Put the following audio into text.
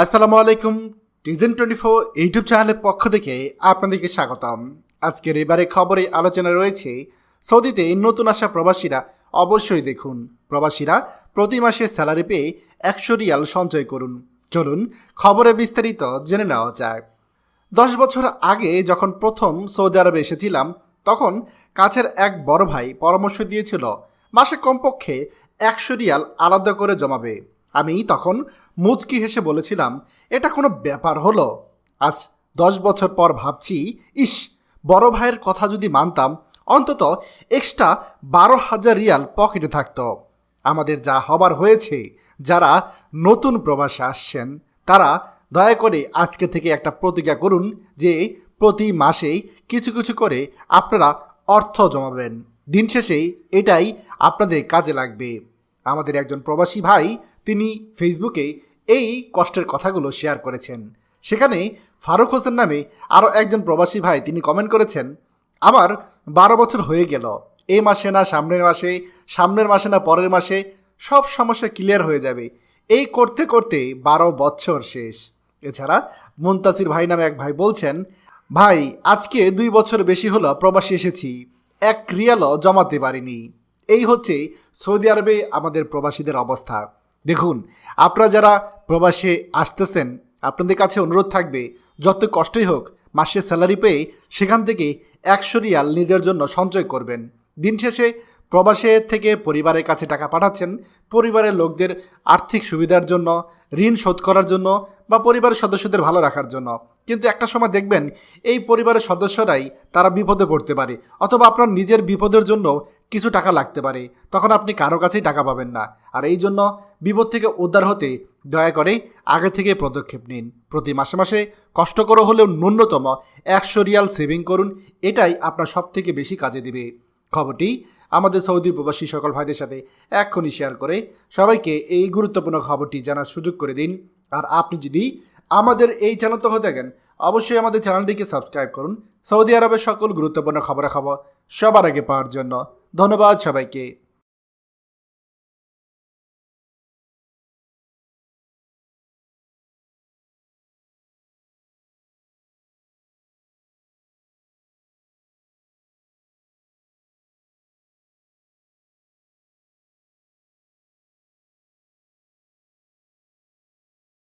আসসালামু আলাইকুম টিজেন twenty four YouTube চ্যানেলের পক্ষ থেকে আপনাদেরকে স্বাগতম। আজকের এবারে খবরে আলোচনা রয়েছে, সৌদিতে নতুন আসা প্রবাসীরা অবশ্যই দেখুন। প্রবাসীরা প্রতি মাসে স্যালারি পেয়ে একশো রিয়াল সঞ্চয় করুন। চলুন খবরে বিস্তারিত জেনে নেওয়া যায় দশ বছর আগে যখন প্রথম সৌদি আরবে এসেছিলাম, তখন কাছের এক বড় ভাই পরামর্শ দিয়েছিল, মাসে কমপক্ষে একশো রিয়াল আলাদা করে জমাবে। আমি তখন মুচকি হেসে বলেছিলাম, এটা কোনো ব্যাপার হলো? আজ দশ বছর পর ভাবছি, ইস, বড় ভাইয়ের কথা যদি মানতাম, অন্তত এক্সট্রা বারো হাজার রিয়াল পকেটে থাকত। আমাদের যা হবার হয়েছে, যারা নতুন প্রবাসে আসছেন, তারা দয়া করে আজকে থেকে একটা প্রতিজ্ঞা করুন যে প্রতি মাসেই কিছু কিছু করে আপনারা অর্থ জমাবেন। দিন শেষে এটাই আপনাদের কাজে লাগবে। আমাদের একজন প্রবাসী ভাই তিনি ফেসবুকে এই কষ্টের কথাগুলো শেয়ার করেছেন। সেখানে ফারুক হোসেন নামে আরও একজন প্রবাসী ভাই তিনি কমেন্ট করেছেন, আমার বারো বছর হয়ে গেল। এই মাসে না, সামনের মাসে সামনের মাসে না, পরের মাসে সব সমস্যা ক্লিয়ার হয়ে যাবে। এই করতে করতে বারো বছর শেষ। এছাড়া মুন্তাসির ভাই নামে এক ভাই বলছেন, ভাই, আজকে দুই বছর বেশি হলো, প্রবাসী এসেছি। এক রিয়ালও জমাতে পারিনি। এই হচ্ছে সৌদি আরবে আমাদের প্রবাসীদের অবস্থা। দেখুন, আপনারা যারা প্রবাসে আসতেছেন, আপনাদের কাছে অনুরোধ থাকবে, যত কষ্টই হোক, মাসে স্যালারি পেয়ে সেখান থেকে একশো রিয়াল নিজের জন্য সঞ্চয় করবেন। দিন শেষে প্রবাসে থেকে পরিবারের কাছে টাকা পাঠাচ্ছেন, পরিবারের লোকদের আর্থিক সুবিধার জন্য, ঋণ শোধ করার জন্য বা পরিবারের সদস্যদের ভালো রাখার জন্য। কিন্তু একটা সময় দেখবেন, এই পরিবারের সদস্যরাই তারা বিপদে পড়তে পারে, অথবা আপনার নিজের বিপদের জন্য কিছু টাকা লাগতে পারে, তখন আপনি কারও কাছেই টাকা পাবেন না। আর এই জন্য বিপদ থেকে উদ্ধার হতে দয়া করে আগে থেকে পদক্ষেপ নিন। প্রতি মাসে মাসে কষ্ট করে হলেও ন্যূনতম একশো রিয়াল সেভিং করুন, এটাই আপনার সব থেকে বেশি কাজে দিবে। খবরটি আমাদের সৌদি প্রবাসী সকল ভাইদের সাথে এক্ষুনি শেয়ার করে সবাইকে এই গুরুত্বপূর্ণ খবরটি জানার সুযোগ করে দিন। আর আপনি যদি আমাদের এই চ্যানেল তো থাকেন অবশ্যই আমাদের চ্যানেলটিকে সাবস্ক্রাইব করুন। সৌদি আরবের সকল গুরুত্বপূর্ণ খবরাখবর সবার আগে পাওয়ার জন্য। ধন্যবাদ সবাইকে।